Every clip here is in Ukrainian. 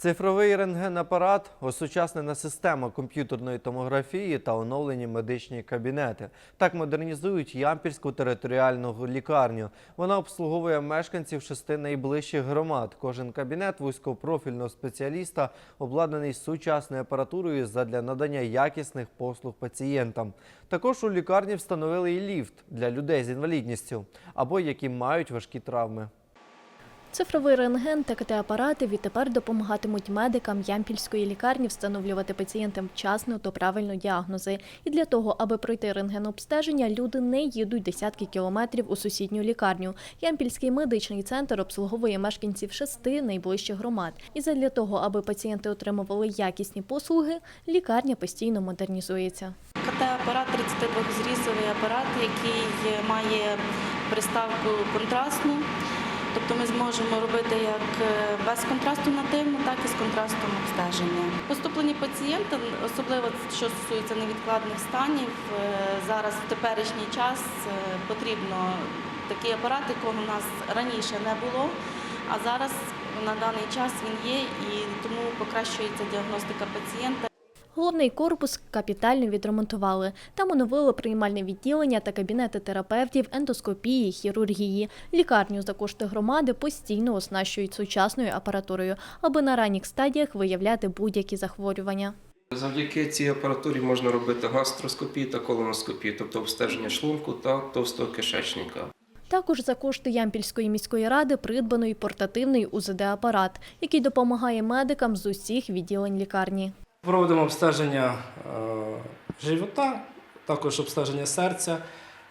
Цифровий рентгенапарат, осучаснена система комп'ютерної томографії та оновлені медичні кабінети. Так модернізують Ямпільську територіальну лікарню. Вона обслуговує мешканців шести найближчих громад. Кожен кабінет вузькопрофільного спеціаліста обладнаний сучасною апаратурою задля надання якісних послуг пацієнтам. Також у лікарні встановили і ліфт для людей з інвалідністю або які мають важкі травми. Цифровий рентген та КТ-апарати відтепер допомагатимуть медикам Ямпільської лікарні встановлювати пацієнтам вчасно та правильно діагнози. І для того, аби пройти рентгенобстеження, люди не їдуть десятки кілометрів у сусідню лікарню. Ямпільський медичний центр обслуговує мешканців шести найближчих громад. І задля того, аби пацієнти отримували якісні послуги, лікарня постійно модернізується. КТ-апарат 32-зрізовий апарат, який має приставку контрастну. Тобто ми зможемо робити як е, без контрасту нативно, так і з контрастом обстеження. Поступлені пацієнти, особливо що стосується невідкладних станів, е, зараз в теперішній час е, потрібно такий апарат, якого в нас раніше не було, а зараз на даний час він є і тому покращується діагностика пацієнта. Головний корпус капітально відремонтували. Там оновили приймальне відділення та кабінети терапевтів, ендоскопії, хірургії. Лікарню за кошти громади постійно оснащують сучасною апаратурою, аби на ранніх стадіях виявляти будь-які захворювання. Завдяки цій апаратурі можна робити гастроскопію та колоноскопію, тобто обстеження шлунку та товстого кишечника. Також за кошти Ямпільської міської ради придбано й портативний УЗД-апарат, який допомагає медикам з усіх відділень лікарні. Проводимо обстеження е, живота, також обстеження серця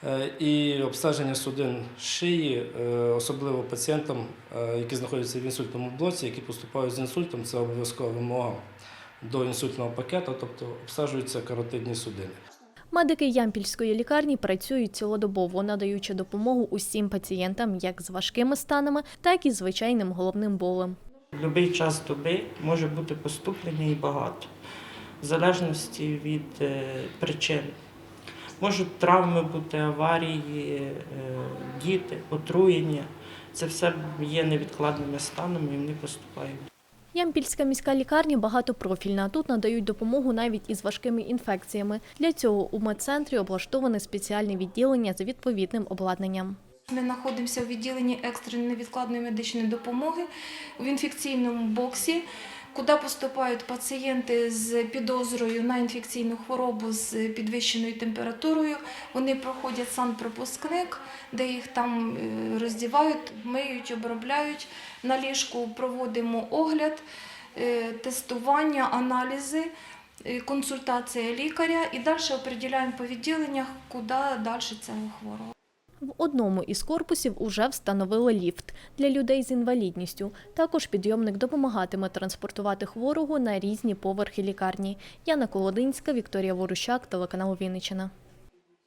е, і обстеження судин шиї, е, особливо пацієнтам, які знаходяться в інсультному блоці, які поступають з інсультом. Це обов'язкова вимога до інсультного пакету, тобто обстежуються каротидні судини. Медики Ямпільської лікарні працюють цілодобово, надаючи допомогу усім пацієнтам як з важкими станами, так і звичайним головним болем. Будь-який час доби може бути поступлення і багато, в залежності від е, причин. Можуть травми бути, аварії, е, діти, отруєння. Це все є невідкладними станами і вони поступають. Ямпільська міська лікарня багатопрофільна. Тут надають допомогу навіть із важкими інфекціями. Для цього у медцентрі облаштоване спеціальне відділення з відповідним обладнанням. Ми знаходимося у відділенні екстреної невідкладної медичної допомоги в інфекційному боксі, куди поступають пацієнти з підозрою на інфекційну хворобу з підвищеною температурою. Вони проходять санпропускник, де їх там е, роздівають, миють, обробляють. На ліжку проводимо огляд, е, тестування, аналізи. е, Консультація лікаря і далі определяємо по відділеннях, куди далі цього хворого. В одному із корпусів уже встановили ліфт для людей з інвалідністю. Також підйомник допомагатиме транспортувати хворого на різні поверхи лікарні. Яна Колодинська, Вікторія Ворущак, телеканал Вінниччина.